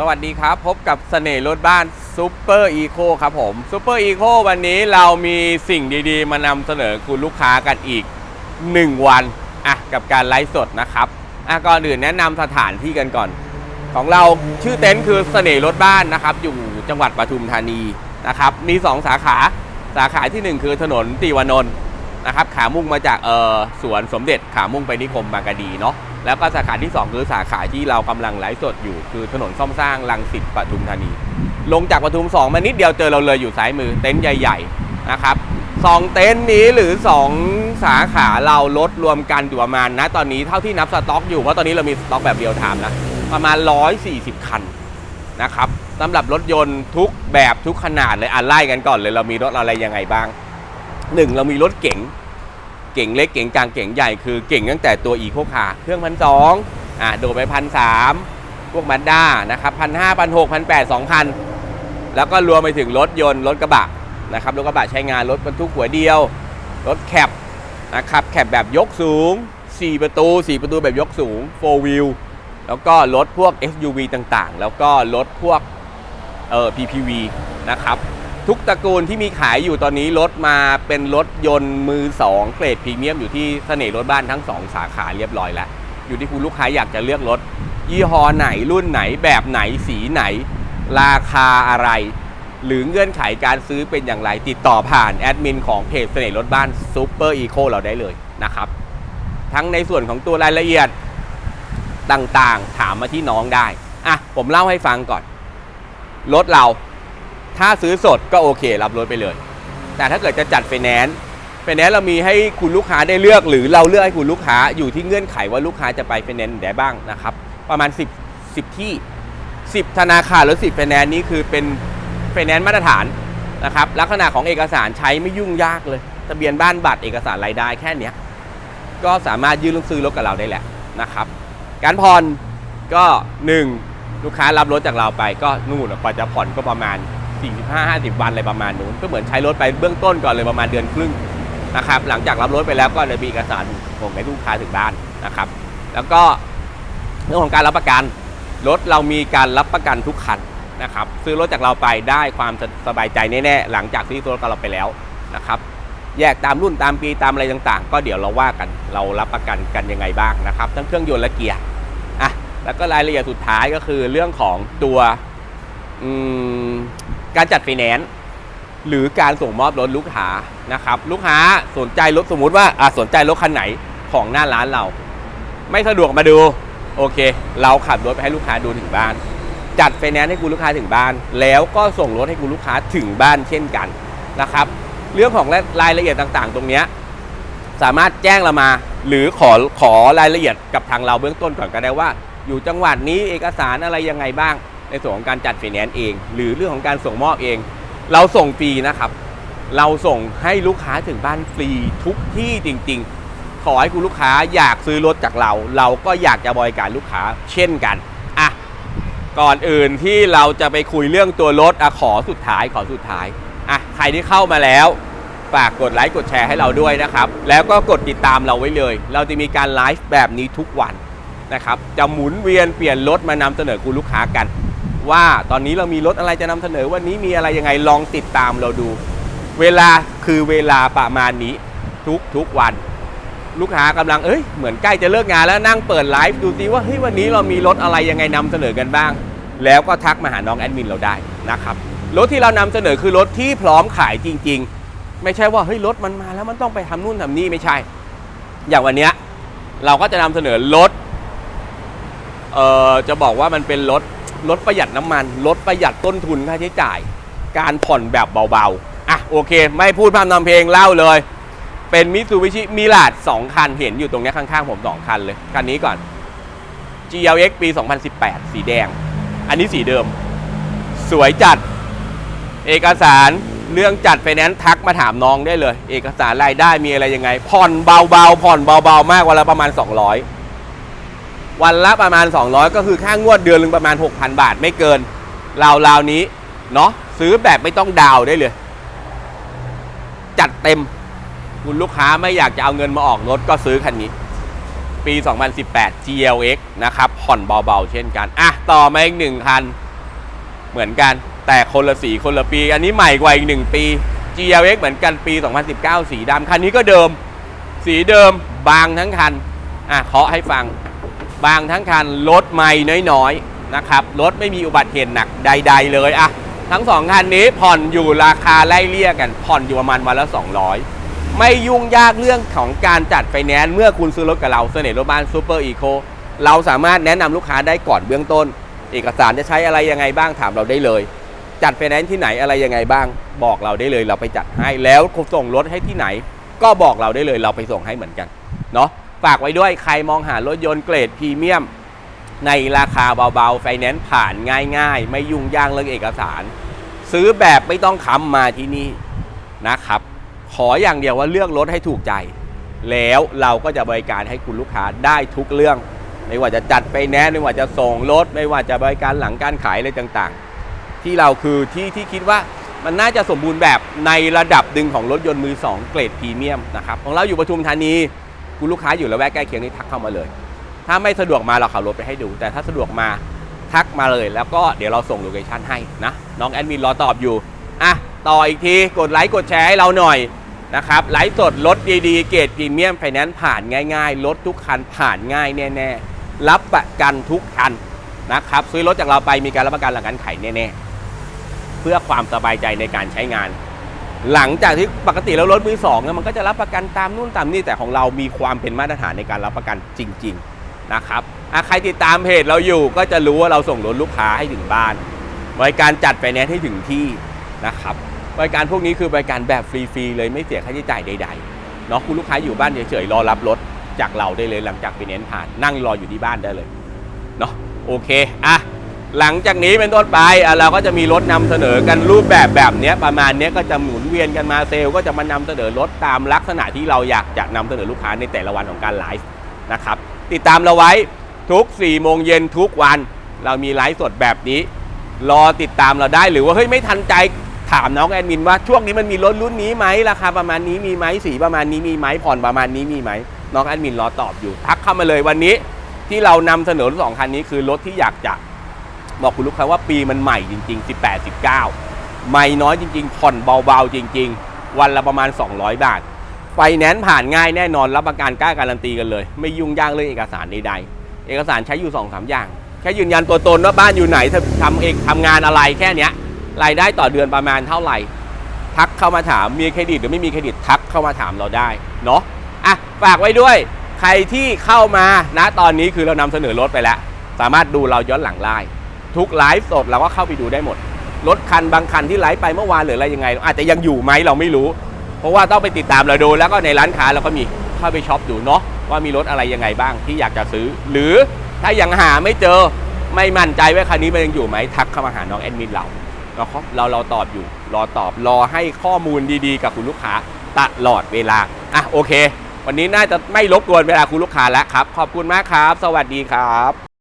สวัสดีครับ พบกับเสน่ห์รถบ้านซูเปอร์อีโคครับผมซูเปอร์อีโควันนี้เรามีสิ่งดีๆ มานำเสนอคุณลูกค้ากันอีก 1 วันอะกับการไลฟ์สดนะครับอะก่อนอื่นแนะนำสถานที่กันก่อน ของเราชื่อเต็นท์คือเสน่ห์รถบ้านนะครับ อยู่จังหวัดปทุมธานีนะครับ มี 2 สาขาสาขาทีหนึ่1 คือถนนติวานนท์นะครับ ขามุ่งมาจากเออสวนสมเด็จขามุ่งไปนิคมบางกะดีเนาะ แล้วก็สาขาที่ 2 คือสาขาที่เรากำลังไลฟ์สดอยู่ คือถนนซ่อมสร้างลังสิตปทุมธานี ลงจากปทุม 2 มานิดเดียวเจอเราเลยอยู่ซ้ายมือเต็นท์ใหญ่ๆนะครับสองเต็นท์นี้หรือ 2 สาขาเราลดรวมกันอยู่ประมาณนะตอนนี้เท่าที่นับสต็อกอยู่เพราะตอนนี้เรามีสต็อกแบบเรียลไทม์แล้วประมาณ 140 คันนะครับสำหรับรถยนต์ทุกแบบทุกขนาดเลยอะไล่กันก่อนเลยเรามีรถอะไรยังไงบ้างหนึ่งเรามีรถเก๋ง เก๋งเล็กเก๋งกลางเก๋งใหญ่คือเก๋งตั้งแต่ตัวอีโคคาร์เครื่องพันสองอะโดดไปพันสามพวกมาด้านะครับพันห้าพันหกพันแปดสองพันแล้วก็รวมไปถึงรถยนต์รถกระบะนะครับรถกระบะใช้งานรถบรรทุกหัวเดียว รถแคปนะครับแคปแบบยกสูง 4 ประตู 4 ประตูแบบยกสูง4 wheel แล้วก็รถพวก SUV ต่างๆ แล้วก็รถพวกเอ่อ PPV นะครับ ทุกตระกูลที่มีขายอยู่ตอนนี้รถมาเป็นรถยนต์มือ2เกรดพรีเมียมอยู่ที่เสน่ห์รถบ้านทั้ง 2 สาขาเรียบร้อยแล้ว อยู่ที่คุณลูกค้าอยากจะเลือกรถ ยี่ห้อไหนรุ่นไหนแบบไหนสีไหน ราคาอะไร หรือเงื่อนไขการซื้อเป็นอย่างไร ติดต่อผ่านแอดมินของเพจเสน่ห์รถบ้านซูเปอร์อีโคเราได้เลยนะครับ ทั้งในส่วนของตัวรายละเอียดต่างๆ ถามมาที่น้องได้อะผมเล่าให้ฟังก่อนรถเรา ถ้าซื้อสดก็โอเครับรถไปเลย แต่ถ้าเกิดจะจัดไฟแนนซ์ไฟแนนซ์เรามีให้คุณลูกค้าได้เลือก หรือเราเลือกให้คุณลูกค้าอยู่ที่เงื่อนไขว่าลูกค้าจะไปไฟแนนซ์ได้บ้างนะครับ ประมาณ 10 10 ที่ 10 ธนาคารหรือ 10ไฟแนนซ์นี้คือเป็นไฟแนนซ์มาตรฐานนะครับลักษณะของเอกสารใช้ไม่ยุ่งยากเลยทะเบียนบ้านบัตรเอกสารรายได้แค่เนี้ยก็สามารถยื่นเรื่องซื้อรถกับเราได้แหละนะครับ การผ่อนก็ 1 ลูกค้ารับรถจากเราไปก็นู่นกว่าจะผ่อนก็ประมาณ 45-50 วันอะไรประมาณนู้นก็เหมือนใช้รถไปเบื้องต้นก่อนเลยประมาณเดือนครึ่งนะครับ หลังจากรับรถไปแล้วก็จะมีเอกสารส่งให้ลูกค้าถึงบ้านนะครับ แล้วก็เรื่องของการรับประกันรถเรามีการรับประกันทุกคันนะครับ ซื้อรถจากเราไปได้ความสบายใจแน่ๆหลังจากซื้อรถกับเราไปแล้วนะครับ แยกตามรุ่นตามปีตามอะไรต่างๆ ก็เดี๋ยวเราว่ากันเรารับประกันกันยังไงบ้างนะครับ ทั้งเครื่องยนต์และเกียร์อะแล้วก็รายละเอียดสุดท้ายก็คือเรื่องของตัวอืม การจัดไฟแนนซ์หรือการส่งมอบรถลูกค้านะครับลูกค้าสนใจรถสมมุติว่าอะสนใจรถคันไหนของหน้าร้านเรา ไม่สะดวกมาดูโอเค เราขับรถไปให้ลูกค้าดูถึงบ้าน จัดไฟแนนซ์ให้คุณลูกค้าถึงบ้าน แล้วก็ส่งรถให้คุณลูกค้าถึงบ้านเช่นกันนะครับ เรื่องของรายละเอียดต่างๆ ตรงนี้สามารถแจ้งเรามา หรือขอขอรายละเอียดกับทางเราเบื้องต้นก่อนก็ได้ว่า อยู่จังหวัดนี้เอกสารอะไรยังไงบ้าง ในส่วนของการจัดไฟแนนซ์เอง หรือเรื่องของการส่งมอบเอง เราส่งฟรีนะครับ เราส่งให้ลูกค้าถึงบ้านฟรีทุกที่จริง ๆ ขอให้คุณลูกค้าอยากซื้อรถจากเรา เราก็อยากจะบริการลูกค้าเช่นกันอะก่อนอื่นที่เราจะไปคุยเรื่องตัวรถอะขอสุดท้ายขอสุดท้ายอะใครที่เข้ามาแล้วฝากกดไลค์กดแชร์ให้เราด้วยนะครับ แล้วก็กดติดตามเราไว้เลย เราจะมีการไลฟ์แบบนี้ทุกวันนะครับ จะหมุนเวียนเปลี่ยนรถมานำเสนอคุณลูกค้ากัน ว่าตอนนี้เรามีรถอะไรจะนำเสนอวันนี้มีอะไรยังไงลองติดตามเราดู เวลาคือเวลาประมาณนี้ทุกทุกวัน ลูกค้ากำลังเอ้ยเหมือนใกล้จะเลิกงานแล้วนั่งเปิดไลฟ์ดูซิว่าเฮ้ยวันนี้เรามีรถอะไรยังไงนำเสนอกันบ้าง แล้วก็ทักมาหาน้องแอดมินเราได้นะครับรถที่เรานำเสนอคือรถที่พร้อมขายจริง ๆ ไม่ใช่ว่าเฮ้ยรถมันมาแล้วมันต้องไปทำนู่นทำนี่ไม่ใช่ อย่างวันเนี้ยเราก็จะนำเสนอรถเอ่อจะบอกว่ามันเป็นรถ รถประหยัดน้ำมันรถประหยัดต้นทุนค่าใช้จ่าย การผ่อนแบบเบาๆ อะโอเค ไม่พูดพร่ำทำเพลงเล่าเลย เป็นมิ t ูบิชิมิลาด2คันเห็นอยู่ตรงเนี้ยข้างๆ ผม 2 คันเลย คันนี้ก่อน GLX ปี 2018 สีแดง อันนี้สีเดิม สวยจัด เอกสารเรื่องจัดไฟแนนซ์ทักมาถามน้องได้เลย เอกสารรายได้มีอะไรยังไง ผ่อนเบาๆผ่อนเบาๆ มากวันละประมาณ 200 วันละประมาณ 200 ก็คือค่างวดเดือนหนึงประมาณ 6,000 บาทไม่เกินราวๆนี้เนาะซื้อแบบไม่ต้องดาวได้เลย จัดเต็ม คุณลูกค้าไม่อยากจะเอาเงินมาออกรถก็ซื้อคันนี้ ปี 2018 GLX นะครับ ผ่อนเบาๆ เช่นกัน อะ ต่อมาอีกหนึ่งคัน เหมือนกัน แต่คนละสีคนละปี อันนี้ใหม่กว่าอีกหนึ่งปี GLX เหมือนกันปี 2019 สีดำคันนี้ก็เดิม สีเดิมบางทั้งคัน อะเคาะให้ฟัง บางทั้งคันรถไม่น้อยๆนะครับรถไม่มีอุบัติเหตุหนักใด ๆ เลยอะทั้งสองคันนี้ผ่อนอยู่ราคาไล่เลี่ยกัน ผ่อนอยู่ประมาณวันละ 200 ไม่ยุ่งยากเรื่องของการจัดไฟแนนซ์เมื่อคุณซื้อรถกับเราเสน่ห์รถบ้านซูเปอร์อีโคเราสามารถแนะนำลูกค้าได้ก่อนเบื้องต้น เอกสารจะใช้อะไรยังไงบ้างถามเราได้เลย จัดไฟแนนซ์ที่ไหนอะไรยังไงบ้าง บอกเราได้เลยเราไปจัดให้แล้วส่งรถให้ที่ไหน ก็บอกเราได้เลยเราไปส่งให้เหมือนกันเนาะ ฝากไว้ด้วยใครมองหารถยนต์เกรดพรีเมียม ในราคาเบาๆ ไฟแนนซ์ผ่านง่ายๆ ไม่ยุ่งยากเรื่องเอกสาร ซื้อแบบไม่ต้องค้ำมาที่นี่นะครับ ขออย่างเดียวว่าเลือกรถให้ถูกใจ แล้วเราก็จะบริการให้คุณลูกค้าได้ทุกเรื่อง ไม่ว่าจะจัดไฟแนนไม่ว่าจะส่งรถ ไม่ว่าจะบริการหลังการขายอะไรต่างๆ ที่เราคือที่ที่คิดว่ามันน่าจะสมบูรณ์แบบในระดับดึงของรถยนต์มือ 2 เกรดพรีเมียมนะครับของเราอยู่ปทุมธานี คุณลูกค้าอยู่ละแวกใกล้เคียงนี่ทักเข้ามาเลย ถ้าไม่สะดวกมาเราขับรถไปให้ดู แต่ถ้าสะดวกมาทักมาเลยแล้วก็เดี๋ยวเราส่งโลเคชั่นให้นะน้องแอดมินรอตอบอยู่อะต่ออีกทีกดไลค์กดแชร์ให้เราหน่อยนะครับไลฟ์สดรถดีๆ เกรดพรีเมียมไฟแนนซ์ผ่านง่ายๆรถทุกคันผ่านง่ายแน่ๆรับประกันทุกคันนะครับซื้อรถจากเราไปมีการรับประกันหลังการขายแน่ๆเพื่อความสบายใจในการใช้งาน หลังจากที่ปกติแล้วรถมือสองเนี่ยมันก็จะรับประกันตามนู่นตามนี่แต่ของเรามีความเป็นมาตรฐานในการรับประกันจริง ๆนะครับใครติดตามเพจเราอยู่ก็จะรู้ว่าเราส่งรถลูกค้าให้ถึงบ้าน บริการจัดไฟแนนซ์ให้ถึงที่นะครับบริการพวกนี้คือบริการแบบฟรีๆเลยไม่เสียค่าใช้จ่ายใดๆเนาะคุณลูกค้าอยู่บ้านเฉยๆรอรับรถจากเราได้เลยหลังจากไฟแนนซ์ผ่านนั่งรออยู่ที่บ้านได้เลยเนาะโอเคอะ หลังจากนี้เป็นต้นไปเราก็จะมีรถนำเสนอกันรูปแบบแบบนี้ประมาณนี้ก็จะหมุนเวียนกันมาเซลก็จะมานำเสนอรถตามลักษณะที่เราอยากจะนำเสนอลูกค้าในแต่ละวันของการไลฟ์นะครับติดตามเราไว้ทุก4โมงเย็นทุกวัน เรามีไลฟ์สดแบบนี้ รอติดตามเราได้หรือว่าเฮ้ยไม่ทันใจถามน้องแอดมินว่าช่วงนี้มันมีรถรุ่นนี้ไหมราคาประมาณนี้มีไหมสีประมาณนี้มีไหมผ่อนประมาณนี้มีไหมน้องแอดมินรอตอบอยู่ทักเข้ามาเลยวันนี้ ที่เรานำเสนอรถสองคันนี้คือรถที่อยากจะ บอกคุณลูกค้าว่าปีมันใหม่จริง ๆ 18 19ไม่น้อยจริง ๆ ผ่อนเบาๆ จริง ๆ วันละประมาณ 200 บาท ไฟแนนซ์ผ่านง่ายแน่นอนรับประกันกล้าการันตีกันเลย ไม่ยุ่งยากเรื่องเอกสารใดๆ เอกสารใช้อยู่2อสอย่าง แค่ยืนยันตัวตนว่าบ้านอยู่ไหนทำเองทำงานอะไรแค่เนี้ยรายได้ต่อเดือนประมาณเท่าไหร่ ทักเข้ามาถามมีเครดิตหรือไม่มีเครดิตทักเข้ามาถามเราได้เนาะอะฝากไว้ด้วยใครที่เข้ามาณตอนนี้คือเรานำเสนอรถไปแล้ว สามารถดูเราย้อนหลังได้ ทุกไลฟ์สดเราก็เข้าไปดูได้หมด รถคันบางคันที่ไลฟ์ไปเมื่อวานหรืออะไรยังไง อาจจะยังอยู่ไหมเราไม่รู้ เพราะว่าต้องไปติดตามเราดูแล้วก็ในร้านค้าเราก็มีเข้าไปช็อปดูเนาะว่ามีรถอะไรยังไงบ้างที่อยากจะซื้อ หรือถ้ายังหาไม่เจอไม่มั่นใจว่าคันนี้มันยังอยู่ไหมทักเข้ามาหาน้องแอดมินเราเราเราเราตอบอยู่รอตอบรอให้ข้อมูลดีๆ กับคุณลูกค้าตลอดเวลาอะโอเค วันนี้น่าจะไม่รบกวนเวลาคุณลูกค้าแล้วครับ ขอบคุณมากครับ สวัสดีครับ